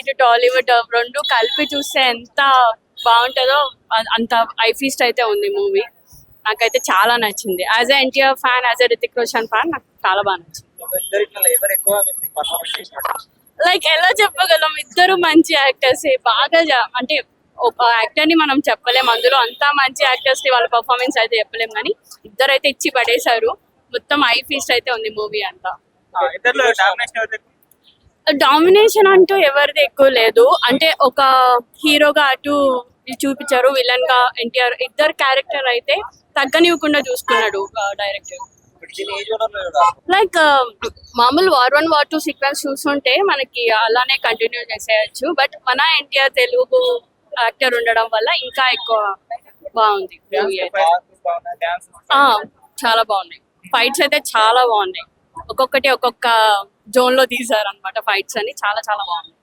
ఇటు టాలీవుడ్ రెండు కలిపి చూస్తే ఎంత బాగుంటుందో అంత ఐ ఫీస్ట్ అయితే ఉంది మూవీ. నాకైతే చాలా నచ్చింది. As a NTR fan as a Hrithik Roshan fan నాకు చాలా బాగా నచ్చింది. లైక్ ఎలా చెప్పగలం? ఇద్దరు మంచి యాక్టర్స్ బాగా అంటే ఒక యాక్టర్ని మనం చెప్పలేం. అందులో అంతా మంచి యాక్టర్స్ని వాళ్ళ పర్ఫార్మెన్స్ అయితే చెప్పలేం కానీ ఇద్దరు అయితే ఇచ్చి పడేశారు. మొత్తం ఐ ఫీస్ట్ అయితే ఉంది మూవీ అంతా. డామినేషన్ అంటూ ఎవరిది ఎక్కువ లేదు. అంటే ఒక హీరోగా అటు చూపించారు విలన్గా ఎన్టీఆర్. ఇద్దరు క్యారెక్టర్ అయితే తగ్గనివ్వకుండా చూసుకున్నాడు డైరెక్టర్. లైక్ మామూలు war one war two sequence చూస్తుంటే మనకి అలానే కంటిన్యూ చేసేయచ్చు. బట్ మన ఎన్టీఆర్ తెలుగు యాక్టర్ ఉండడం వల్ల ఇంకా ఎక్కువ బాగుంది. ఆ, చాలా బాగున్నాయి ఫైట్స్ అయితే చాలా బాగున్నాయి. ఒక్కొక్కటి ఒక్కొక్క జోన్లో తీసారు అనమాట ఫైట్స్ అని. చాలా చాలా బాగుంది.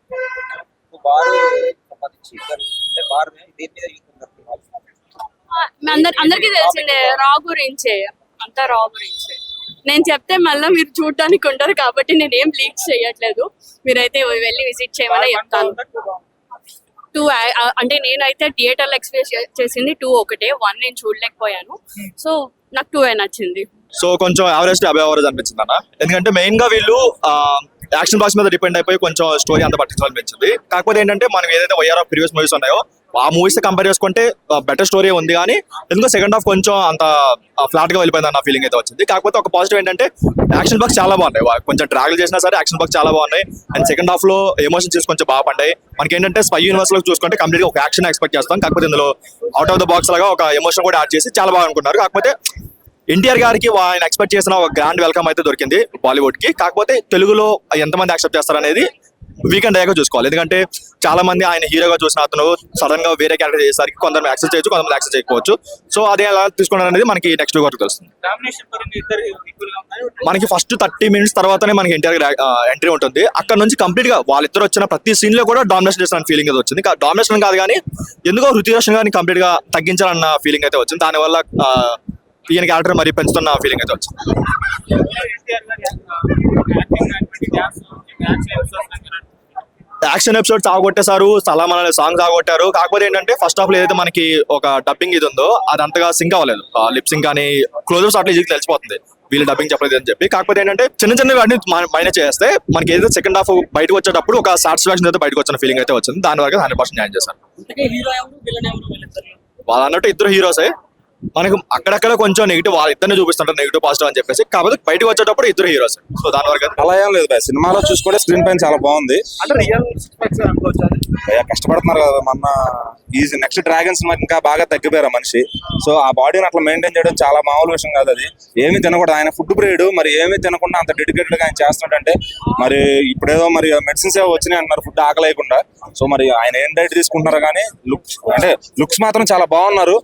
అందరికీ తెలిసిందే రా గురించే. అంతా రా గురించే. నేను చెప్తే మళ్ళీ మీరు చూడడానికి ఉంటారు కాబట్టి నేను ఏం లీక్ చేయట్లేదు. మీరైతే వెళ్ళి విజిట్ చేయమని చెప్తాను. టూ అంటే నేనైతే థియేటర్ ఎక్స్పీరియన్స్ చేసింది టూ ఒకటే. వన్ నేను చూడలేకపోయాను. సో నాకు టూ నచ్చింది. సో కొంచెం యావరేజ్ అబే యావరేజ్ అనిపించింది అన్న. ఎందుకంటే మెయిన్గా వీళ్ళు యాక్షన్ బాక్స్ మీద డిపెండ్ అయిపోయి కొంచెం స్టోరీ అంత పట్టించాలనిపించింది. కాకపోతే ఏంటంటే మనం ఏదైతే వైఆర్ ఆఫ్ ప్రీవియస్ మూవీస్ ఉన్నాయో ఆ మూవీస్ కంపేర్ చేసుకుంటే బెటర్ స్టోరీ ఉంది కానీ ఎందుకో సెకండ్ హాఫ్ కొంచెం అంత ఫ్లాట్గా వెళ్ళిపోయింది అన్న ఫీలింగ్ అయితే వచ్చింది. కాకపోతే ఒక పాజిటివ్ ఏంటంటే యాక్షన్ బాక్స్ చాలా బాగున్నాయి. కొంచెం ట్రావెల్ చేసినా సరే యాక్షన్ బాక్స్ చాలా బాగున్నాయి. అండ్ సెకండ్ హాఫ్లో ఎమోషన్ చూసి కొంచెం బాగా పండాయి. మనకి ఏంటంటే స్పై యూనివర్స్లో చూసుకుంటే కంప్లీట్గా ఒక యాక్షన్ ఎక్స్పెక్ట్ చేస్తాం. కాకపోతే ఇందులో అవుట్ ఆఫ్ ద బాక్స్ లాగా ఒక ఎమోషన్ కూడా యాడ్ చేసి చాలా బాగా అనుకున్నారు. కాకపోతే ఎన్టీఆర్ గారికి ఆయన ఎక్స్పెక్ట్ చేసిన ఒక గ్రాండ్ వెల్కమ్ అయితే దొరికింది బాలీవుడ్కి. కాకపోతే తెలుగులో ఎంతమంది యాక్సెప్ట్ చేస్తారనేది వీకెండ్ అయ్యాక చూసుకోవాలి. ఎందుకంటే చాలా మంది ఆయన హీరోగా చూసిన అతను సడన్గా వేరే క్యారెక్టర్ చేసేసరికి కొందరు యాక్సెప్ట్ చేయొచ్చు కొంతమంది యాక్సెప్ట్ చేయకపోవచ్చు. సో అదే ఎలా తీసుకున్నారు అనేది మనకి నెక్స్ట్ వరకు తెలుస్తుంది. మనకి ఫస్ట్ థర్టీ మినిట్స్ తర్వాతనే మనకి ఎన్టీఆర్ ఎంట్రీ ఉంటుంది. అక్కడ నుంచి కంప్లీట్గా వాళ్ళిద్దరు వచ్చిన ప్రతి సీన్లో కూడా డామినేషన్ చేసిన ఫీలింగ్ అయితే వచ్చింది. డామినేషన్ కాదు కానీ ఎందుకో హృతిక్ రోషన్ గారిని కంప్లీట్గా తగ్గించాలన్న ఫీలింగ్ అయితే వచ్చింది. దానివల్ల ఈయన క్యారెక్టర్ మరి పెంచుతున్న ఫీలింగ్ అయితే వచ్చింది. యాక్షన్ ఎపిసోడ్ సాగొట్టేశారు సలాం అనే సాంగ్ సాగొట్టారు కాకపోతే ఏంటంటే ఫస్ట్ హాఫ్లో ఏదైతే మనకి ఒక డబ్బింగ్ ఇది ఉందో అది అంతగా సింక్ అవ్వలేదు. లిప్ సింక్ కానీ క్లోజర్స్ అట్లా ఈజీగా తెలిసిపోతుంది. వీళ్ళు డబ్బింగ్ చెప్పలేదు అని చెప్పి. కాకపోతే ఏంటంటే చిన్న చిన్న వాటిని మైనస్ చేస్తే మనకి ఏదైతే సెకండ్ హాఫ్ బయటకు వచ్చేటప్పుడు ఒక సాటిస్ఫాక్షన్ అయితే బయటకు వచ్చిన ఫీలింగ్ అయితే వచ్చింది. దాని వరకు హండ్రెడ్ పర్సెంట్ న్యాయం ఎవరు? వీళ్ళిద్దరు వాళ్ళు అన్నట్టు ఇద్దరు హీరోసే మనకు అక్కడక్కడ కొంచెం నెగిటివ్ వాళ్ళ ఇద్దరిని చూపిస్తుంటారు నెగిటివ్ పాజిటివ్ అని చెప్పేసి. కాకపోతే బయటకు వచ్చేటప్పుడు ఇద్దరు హీరోస్ సో దాని వరకు అలా ఏం లేదు భయ. సినిమాలో చూసుకుంటే స్క్రీన్ పైన చాలా బాగుంది. అంటే రియల్ కష్టపడుతున్నారు కదా మొన్న ఈ నెక్స్ట్ డ్రాగన్స్ ఇంకా బాగా తగ్గిపోయారు ఆ మనిషి. సో ఆ బాడీని అట్లా మెయింటైన్ చేయడం చాలా మామూలు విషయం కాదు అది. ఏమీ తినకూడదు. ఆయన ఫుడ్ ప్రియుడు. మరి ఏమీ తినకుండా అంత డెడికేటెడ్గా ఆయన చేస్తున్నాడంటే మరి ఇప్పుడేదో మరి మెడిసిన్స్ ఏవో వచ్చినాయి అంటున్నారు ఫుడ్ ఆకలేయకుండా. సో మరి ఆయన ఏం డైట్ తీసుకుంటున్నారు కానీ లుక్స్ అంటే లుక్స్ మాత్రం చాలా బాగున్నారు.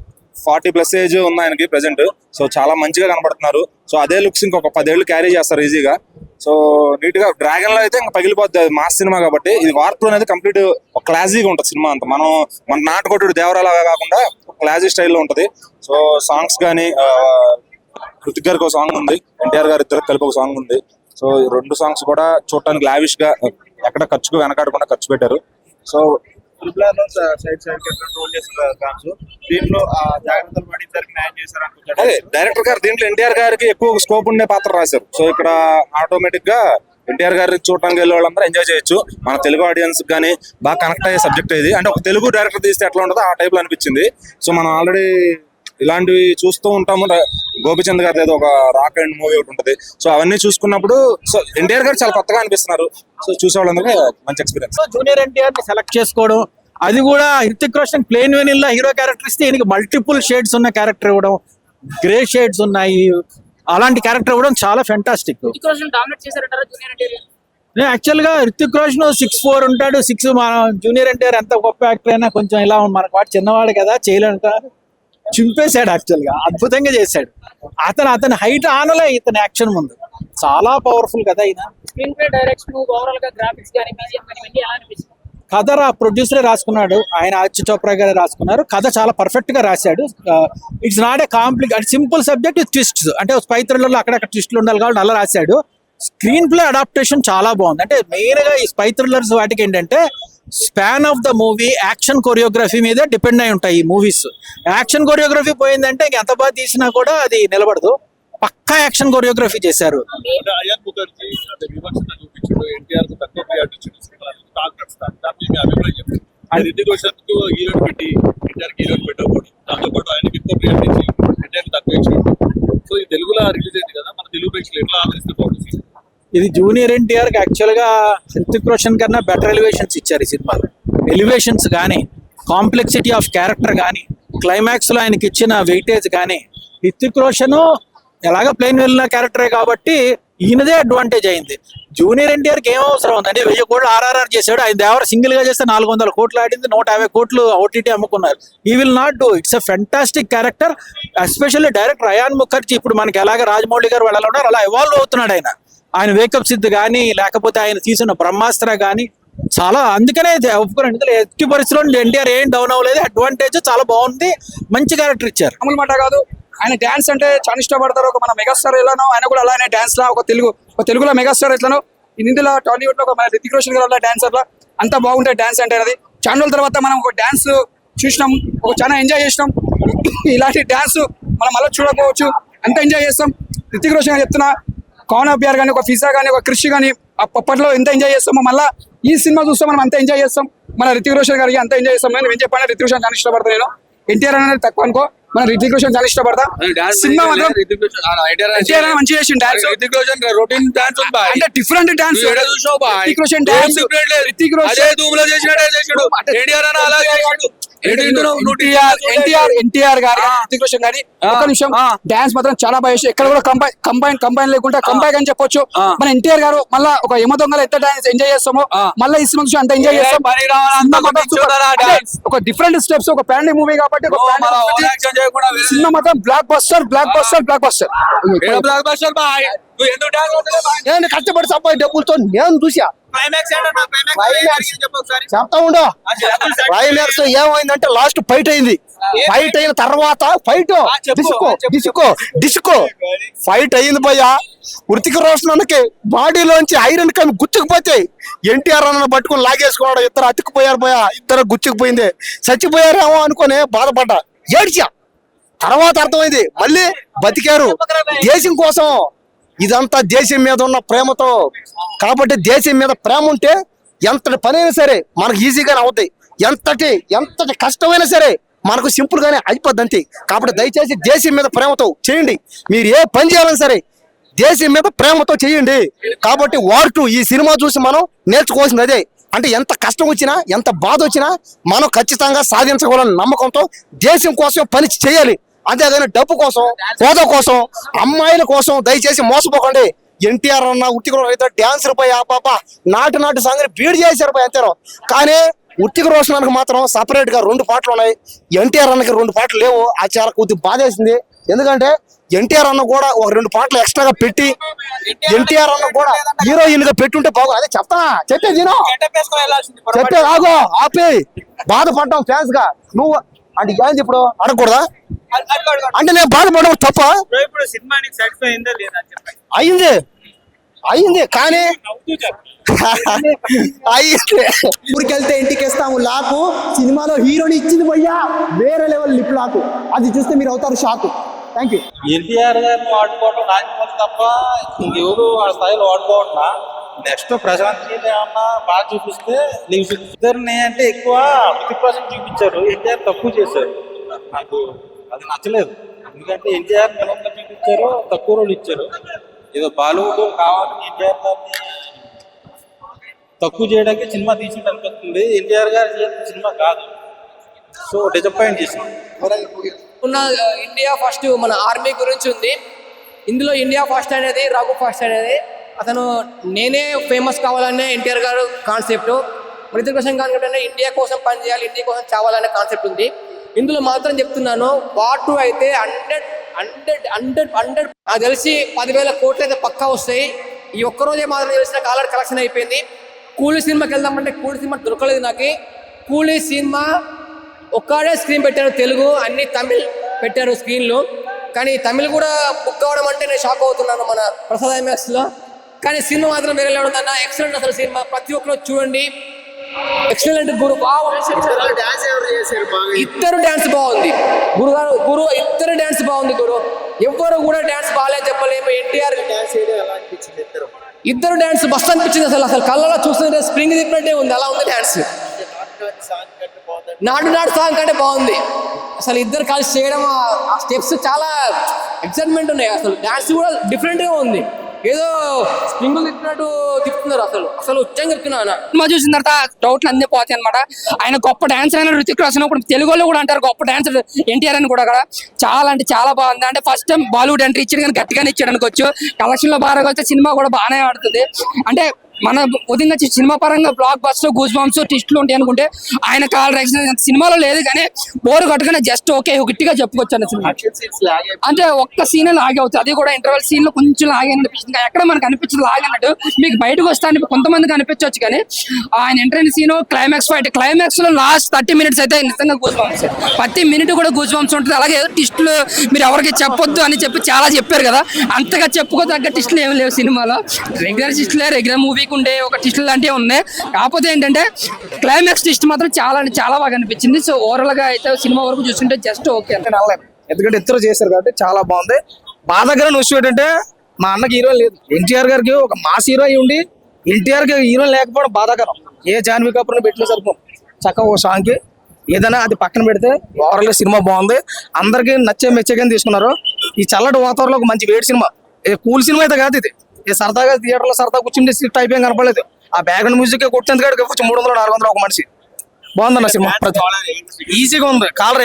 ఫార్టీ ప్లస్ ఏజ్ ఉంది ఆయనకి ప్రెసెంట్ సో చాలా మంచిగా కనబడుతున్నారు సో అదే లుక్స్ ఇంకొక పదేళ్ళు క్యారీ చేస్తారు ఈజీగా. సో నీట్గా డ్రాగన్లో అయితే ఇంకా పగిలిపోద్ది. మా మాస్ సినిమా కాబట్టి ఇది వార్పు అనేది కంప్లీట్ ఒక ఉంటుంది సినిమా అంతా. మనం మన నాటకొట్టుడు దేవరాలాగా కాకుండా క్లాజీ స్టైల్లో ఉంటది. సో సాంగ్స్ కానీ కృతిక్ గారికి ఒక సాంగ్ ఉంది. ఎన్టీఆర్ గారి ఇద్దరు కలిపి ఒక సాంగ్ ఉంది. సో ఈ రెండు సాంగ్స్ కూడా చూడటానికి లావిష్గా ఎక్కడ ఖర్చుకు వెనకాడకుండా ఖర్చు పెట్టారు. సో ట్రిపులర్ సైడ్ సైడ్ కాన్స్ దీంట్లో ఆ జాగ్రత్తలు పడి ఇద్దరికి న్యాయం చేశారు అదే డైరెక్టర్ గారు దీంట్లో ఎన్టీఆర్ గారికి ఎక్కువ స్కోప్ ఉండే పాత్ర రాశారు. సో ఇక్కడ ఆటోమేటిక్గా ఎన్టీఆర్ గారికి చూడటానికి వెళ్ళే వాళ్ళందరూ ఎంజాయ్ చేయొచ్చు. మన తెలుగు ఆడియన్స్ కానీ బాగా కనెక్ట్ అయ్యే సబ్జెక్ట్ ఇది. అంటే ఒక తెలుగు డైరెక్టర్ తీస్తే ఎట్లా ఉంటుందో ఆ టైప్లో అనిపించింది. సో మనం ఆల్రెడీ ఇలాంటివి చూస్తూ ఉంటాము. గోపిచంద్ గారి ఏదో ఒక రాక్ అండ్ మూవీ ఒకటి ఉంటుంది. సో అవన్నీ చూసుకున్నప్పుడు సో ఎన్టీఆర్ గారు చాలా కొత్తగా అనిపిస్తున్నారు. సో చూసే వాళ్ళందరికీ మంచి ఎక్స్పీరియన్స్ జూనియర్ ఎన్టీఆర్ని సెలెక్ట్ చేసుకోవడం అది కూడా Hrithik Roshan plain vanilla hero character ఇస్తే ఈయనకి మల్టిపుల్ షేడ్స్ ఉన్న క్యారెక్టర్ ఇవ్వడం గ్రే షేడ్స్ ఉన్నాయి. అలాంటి క్యారెక్టర్ ఇవ్వడం చాలా ఫెంటాస్టిక్ డామినేట్ చేశారంటారా జూనియర్ ఎన్టీఆర్ యాక్చువల్గా హృతిక్ రోషన్ సిక్స్ ఫోర్ ఉంటాడు. సిక్స్ మన జూనియర్ ఎన్టీఆర్ ఎంత గొప్ప యాక్టర్ అయినా కొంచెం ఇలా మనకు వాడు చిన్నవాడు కదా చేయలేక చింపేశాడు యాక్చువల్గా అద్భుతంగా చేశాడు. అతను అతని హైట్ ఆనలే ఇతని యాక్షన్ ముందు. చాలా పవర్ఫుల్ కదా ఈయన. కథ రా ప్రొడ్యూసరే రాసుకున్నాడు ఆయన ఆదిత్య చోప్రా గారు రాసుకున్నారు. కథ చాలా పర్ఫెక్ట్గా రాశాడు. It's not a complicate simple subject twist అంటే స్పై థ్రిల్లర్లో అక్కడక్కడ ట్విస్ట్లు ఉండాలి కాబట్టి అలా రాశాడు. స్క్రీన్ ప్లే అడాప్టేషన్ చాలా బాగుంది. అంటే మెయిన్గా ఈ స్పై థ్రిల్లర్స్ వాటికి ఏంటంటే span of the movie action choreography మీద డిపెండ్ అయి ఉంటాయి ఈ మూవీస్ యాక్షన్ కొరియోగ్రఫీ పోయిందంటే ఎంత బాగా తీసినా కూడా అది నిలబడదు. పక్కా యాక్షన్ కొరియోగ్రఫీ చేశారు. సో తెలుగులో రిలీజ్ అయింది కదా మన తెలుగు ప్రేక్షకులు ఎట్లా ఆదరిస్తే బాగుంటుంది ఇది జూనియర్ ఎన్టీఆర్కి యాక్చువల్గా హృతిక్ రోషన్ కన్నా బెటర్ ఎలివేషన్స్ ఇచ్చారు ఈ సినిమాలో. ఎలివేషన్స్ కానీ కాంప్లెక్సిటీ ఆఫ్ క్యారెక్టర్ కానీ క్లైమాక్స్లో ఆయనకి ఇచ్చిన వెయిటేజ్ కానీ హృతిక్ రోషన్ ఎలాగ ప్లేన్ వెళ్ళిన క్యారెక్టరే కాబట్టి ఈయనదే అడ్వాంటేజ్ అయింది. జూనియర్ ఎన్టీఆర్కి ఏం అవసరం ఉందండి? వెయ్యి కోట్లు ఆర్ఆర్ఆర్ చేశాడు ఆయన దేవర సింగిల్గా చేస్తే నాలుగు వందల కోట్లు ఆడింది నూట యాభై కోట్లు ఓటీటీ అమ్ముకున్నారు. ఈ will not do it's a fantastic character especially director Ayan Mukerji ఇప్పుడు మనకి ఎలాగ రాజమౌళి గారు వాళ్ళు ఎలా ఉన్నారు అలా ఎవాల్వ్ అవుతున్నాడు ఆయన. ఆయన వేకప్ సిద్ధ్ కానీ లేకపోతే ఆయన తీసిన బ్రహ్మాస్త్ర కానీ చాలా అందుకనే ఒప్పుకోండి ఇందులో ఎట్టి పరిస్థితుల్లో ఎన్టీఆర్ ఏం డౌన్ అవ్వలేదు. అడ్వాంటేజ్ చాలా బాగుంది. మంచి క్యారెక్టర్ ఇచ్చారు. అమలు మాట కాదు. ఆయన డాన్స్ అంటే చాలా ఇష్టపడతారు. ఒక మన మెగాస్టార్ ఎలానో ఆయన కూడా అలానే డాన్స్ లా ఒక తెలుగు ఒక తెలుగులో మెగాస్టార్ ఎట్లనో ఇందులో టాలీవుడ్లో ఒక మన రితిక్ రోషన్ గారు డాన్సర్ లా అంత బాగుంటాయి డాన్స్ అంటే అది. చాలా రోజుల తర్వాత మనం ఒక డాన్స్ చూసినాం. ఒక చాలా ఎంజాయ్ చేసినాం. ఇలాంటి డాన్స్ మనం మళ్ళీ చూడకపోవచ్చు. అంత ఎంజాయ్ చేస్తాం. రితిక్ రోషన్ గారు చెప్తున్నా కౌన్ అభ్యార్ కానీ ఒక ఫిజా కానీ ఒక క్రిష్ కానీ అప్పట్లో ఎంత ఎంజాయ్ చేస్తామో మళ్ళీ ఈ సినిమా చూస్తే మనం అంత ఎంజాయ్ చేస్తాం. మన రితిక్ రోషన్ గారికి అంత ఎంజాయ్ చేస్తాం. నేను ఏం చెప్పాను రితిక్ రోషన్ చాలా ఇష్టపడతాను నేను. ఎన్టీఆర్ అనేది తక్కువ అనుకో మన రితిక్ రోషన్ చాలా ఇష్టపడతా. సినిమా మాత్రం ఎన్టీఆర్ డాన్స్ రొటీన్ డాన్స్ అంటే different dance Hrithik Roshan dance Hrithik Roshan చేసినట్టే ఎన్టీఆర్ అలాగే. ఎన్టీఆర్ ఎన్టీఆర్ ఎన్టీఆర్ గారి రితిక్ రోషన్ గారి ఒక నిమిషం. డాన్స్ మాత్రం చాలా బాగా ఎక్కడ కూడా కంబైన్ కంబైన్ కంబైన్ లేకుండా కంబైన్ అని చెప్పొచ్చు. మన ఎన్టీఆర్ గారు మళ్ళా ఒక యమ దొంగలు ఎంత డాన్స్ ఎంజాయ్ చేస్తామో మళ్ళీ ఈ సినిమా అంత ఎంజాయ్ చేస్తాం. ఒక డిఫరెంట్ స్టెప్స్ ఒక ఫ్యామిలీ మూవీ కాబట్టి సినిమా మాత్రం blockbuster blockbuster blockbuster blockbuster నేను కష్టపడి సంపాది డబ్బులతో నేను చూసా. చెప్తా ఉండు క్లైమాక్స్ ఏమైందంటే లాస్ట్ ఫైట్ అయింది ఫైట్ అయిన తర్వాత fight disco disco disco fight అయింది భయ్య వృతిక రోషన్కి బాడీలోంచి ఐరన్ కమి గుచ్చుకుపోతే ఎన్టీఆర్ అన్న పట్టుకొని లాగేసుకోవడం ఇద్దరు అతుక్కుపోయారు భయ ఇద్దరు గుచ్చుకుపోయింది చచ్చిపోయారేమో అనుకొని బాధపడ్డా ఏడ్చా తర్వాత అర్థమైంది మళ్ళీ బతికారు దేశం కోసం ఇదంతా దేశం మీద ఉన్న ప్రేమతో. కాబట్టి దేశం మీద ప్రేమ ఉంటే ఎంతటి పనైనా సరే మనకు ఈజీగానే అవుతాయి. ఎంతటి ఎంతటి కష్టమైనా సరే మనకు సింపుల్గానే అయిపోద్ది అంతే కాబట్టి దయచేసి దేశం మీద ప్రేమతో చేయండి. మీరు ఏ పని చేయాలన్నా సరే దేశం మీద ప్రేమతో చేయండి. కాబట్టి వార్ టూ ఈ సినిమా చూసి మనం నేర్చుకోవాల్సింది అదే. అంటే ఎంత కష్టం వచ్చినా ఎంత బాధ వచ్చినా మనం ఖచ్చితంగా సాధించగలని నమ్మకంతో దేశం కోసం పని చేయాలి. అంతేగాని డబ్బు కోసం హోదా కోసం అమ్మాయిల కోసం దయచేసి మోసపోకండి. ఎన్టీఆర్ అన్న ఉట్టికి అయితే డాన్సర్ పై ఆ పాప నాటు నాటు సాంగ్ని బీడ్ చేశారు పై అంతేరో కానీ ఉట్టికి రోషనానికి మాత్రం సపరేట్గా రెండు పాటలు ఉన్నాయి. ఎన్టీఆర్ అన్నకి రెండు పాటలు లేవు. ఆ చాలా కొద్దిగా బాధేసింది. ఎందుకంటే ఎన్టీఆర్ అన్న కూడా ఒక రెండు పాటలు ఎక్స్ట్రాగా పెట్టి ఎన్టీఆర్ అన్న కూడా హీరోయిన్గా పెట్టుంటే బాగు అదే చెప్తా చెప్పే దీనో చెప్పే ఆగో ఆపే బాధపడ్డాం ఫ్యాన్స్గా. నువ్వు అంటే ఏంది ఇప్పుడు? అడగకూడదా? అంటే నేను బాధపడడం తప్ప? ఇప్పుడు సినిమానికి సాటిస్ఫై అయిందా లేదా అయింది అయింది కానీ అయింది ఊరికి వెళ్తే ఇంటికి ఇస్తాము లాకు. సినిమాలో హీరోని ఇచ్చింది పోయ్యా. వేరే లెవెల్ లిప్ లాకు. అది చూస్తే మీరు అవుతారు షాక్. థ్యాంక్ యూ ఎన్టీఆర్ గారిని వాడుకోవడం రాజమౌళి తప్ప ఇంకెవరు ఆ స్థాయిలో వాడుకోవట్లా నెక్స్ట్ ప్రశాంత్ ఏమన్నా బాగా చూపిస్తే నీకు ఇద్దరిని అంటే ఎక్కువ ఫిఫ్టీ పర్సెంట్ చూపించారు. ఎన్టీఆర్ తక్కువ చేశారు. నాకు అది నచ్చలేదు. ఎందుకంటే ఎన్టీఆర్ నిలంగా ఇచ్చారో తక్కువ రోజులు ఇచ్చారు. ఏదో బాలీవుడ్ కావాలని ఎన్టీఆర్ గారిని తక్కువ చేయడానికి సినిమా తీసినట్టు అనిపిస్తుంది. ఎన్టీఆర్ గారు సినిమా కాదు. సో డిసప్పాయింట్ చేసాం ఉన్న ఇండియా ఫస్ట్ మన ఆర్మీ గురించి ఉంది. ఇందులో ఇండియా ఫస్ట్ అనేది రఘు ఫస్ట్ అనేది. అతను నేనే ఫేమస్ కావాలనే ఎన్టీఆర్ గారు కాన్సెప్ట్. రితిక్ రోషన్ కాన్సెప్ట్ అంటే ఇండియా కోసం పనిచేయాలి ఇండియా కోసం చావాలనే కాన్సెప్ట్ ఉంది. ఇందులో మాత్రం చెప్తున్నాను వాటు టూ అయితే హండ్రెడ్ హండ్రెడ్ హండ్రెడ్ హండ్రెడ్ నాకు తెలిసి పదివేల కోట్లు అయితే పక్కా వస్తాయి. ఈ ఒక్కరోజే మాత్రం తెలిసిన కాలర్ కలెక్షన్ అయిపోయింది. కూలీ సినిమాకి వెళ్దామంటే కూలీ సినిమా దొరకలేదు నాకు. కూలీ సినిమా ఒక్కడే స్క్రీన్ పెట్టారు తెలుగు అన్ని తమిళ్ పెట్టారు స్క్రీన్లు. కానీ తమిళ్ కూడా బుక్ అవ్వడం అంటే నేను షాక్ అవుతున్నాను మన ప్రసాద్ ఎంఎస్లో కానీ సినిమా మాత్రం వేరే లెవెల్ ఉందన్న ఎక్సలెంట్ అసలు సినిమా. ప్రతి ఒక్కరు చూడండి. ఎక్సలెంట్ గురు. ఇద్దరు డాన్స్ బాగుంది. గురుగారు గురు ఇద్దరు డాన్స్ బాగుంది గురు. ఎవ్వరు కూడా డాన్స్ బాగాలేదు చెప్పలేము. ఎన్టీఆర్ ఇద్దరు డాన్స్ బస్ అనిపించింది అసలు. అసలు కళ్ళలో చూస్తుంటే స్ప్రింగ్ తిప్పినట్టే ఉంది. అలా ఉంది డాన్స్ నాటు నాటు సాంగ్ కంటే బాగుంది. అసలు ఇద్దరు కలిసి చేయడం ఆ- స్టెప్స్ చాలా ఎక్సైట్మెంట్ ఉన్నాయి. అసలు డాన్స్ కూడా డిఫరెంట్గా ఉంది. ఏదో స్ప్రింగ్ తిట్టినట్టు తిప్పుతున్నారు అసలు. అసలు ఉచ్చంగా చెప్తున్నా సినిమా చూసిన తర్వాత డౌట్లు అన్నీ పోతాయి అనమాట ఆయన గొప్ప డాన్సర్ అయిన రుతిక్ రోషన్ ఇప్పుడు తెలుగు వాళ్ళు కూడా అంటారు గొప్ప డాన్సర్ ఎన్టీఆర్ అని కూడా కదా. చాలా అంటే చాలా బాగుంది. అంటే ఫస్ట్ టైం బాలీవుడ్ ఎంట్రీ ఇచ్చాడు కానీ గట్టిగానే ఇచ్చాడు అనుకోవచ్చు. కలెక్షన్లో బాగా వస్తే సినిమా కూడా బాగానే ఆడుతుంది. అంటే మన ఉదయంగా సినిమా పరంగా బ్లాక్ బస్టర్ గూస్ బాంబ్స్ టిస్టులు ఉంటాయి అనుకుంటే ఆయన కాల్ రేషన్ సినిమాలో లేదు కానీ బోరు కట్టుకునే జస్ట్ ఓకే గట్టిగా చెప్పుకోవచ్చు అన్న సినిమా. అంటే ఒక్క సీన్ లాగే అవుతుంది. అది కూడా ఇంటర్వెల్ సీన్లో కొంచెం లాగే అనిపిస్తుంది. ఎక్కడ మనకు అనిపించదు లాగే అన్నట్టు మీకు బయటకు వస్తాను కొంతమందికి అనిపించవచ్చు కానీ ఆయన ఎంట్రీ సీన్ క్లైమాక్స్ ఫైట్ క్లైమాక్స్లో లాస్ట్ థర్టీ మినిట్స్ అయితే నిజంగా గూస్ బంప్స్ ప్రతి మినిట్ కూడా గూస్ బంప్స్ ఉంటుంది. అలాగే టిస్టులు మీరు ఎవరికి చెప్పొద్దు అని చెప్పి చాలా చెప్పారు కదా. అంతగా చెప్పుకోదగ్గ టిస్టులు ఏమి లేవు సినిమాలో. రెగ్యులర్ టిస్టులే రెగ్యులర్ మూవీకి ఉండే ఒక టిస్ట్ లాంటివి ఉన్నాయి. కాకపోతే ఏంటంటే క్లైమాక్స్ టిస్ట్ మాత్రం చాలా అంటే చాలా బాగా అనిపించింది. సో ఓవరాల్గా అయితే సినిమా వరకు చూస్తుంటే జస్ట్ ఓకే అంటే అనలేను ఎందుకంటే ఇద్దరు చేశారు కాబట్టి చాలా బాగుంది. బాధాకరమైన విషయం ఏంటంటే మా అన్నకి హీరో లేదు. ఎన్టీఆర్ గారికి ఒక మాస్ హీరో అయి ఉండి ఎన్టీఆర్ గారికి హీరో లేకపోవడం బాధాకరం. ఏ జాన్వీ కపూర్ పెట్టిన సరిపోం. చక్కగా ఒక సాంగ్కి ఏదైనా అది పక్కన పెడితే ఓవరాల్ సినిమా బాగుంది. అందరికీ నచ్చే మెచ్చేగానే తీసుకున్నారు. ఈ చల్లటి వాతావరణంలో ఒక మంచి వేడి సినిమా. కూల్ సినిమా అయితే కాదు ఇది. ఏ సరదాగా థియేటర్లో సరదా కూర్చుంటే సీట్ అయిపోయాం కనపడలేదు. ఆ బ్యాక్గ్రౌండ్ మ్యూజిక్ కొట్టేందుకు మూడు వందలు నాలుగు వందలు ఒక మనిషి. బాగుందన్న సినిమా ఈజీగా ఉంది. కాలర్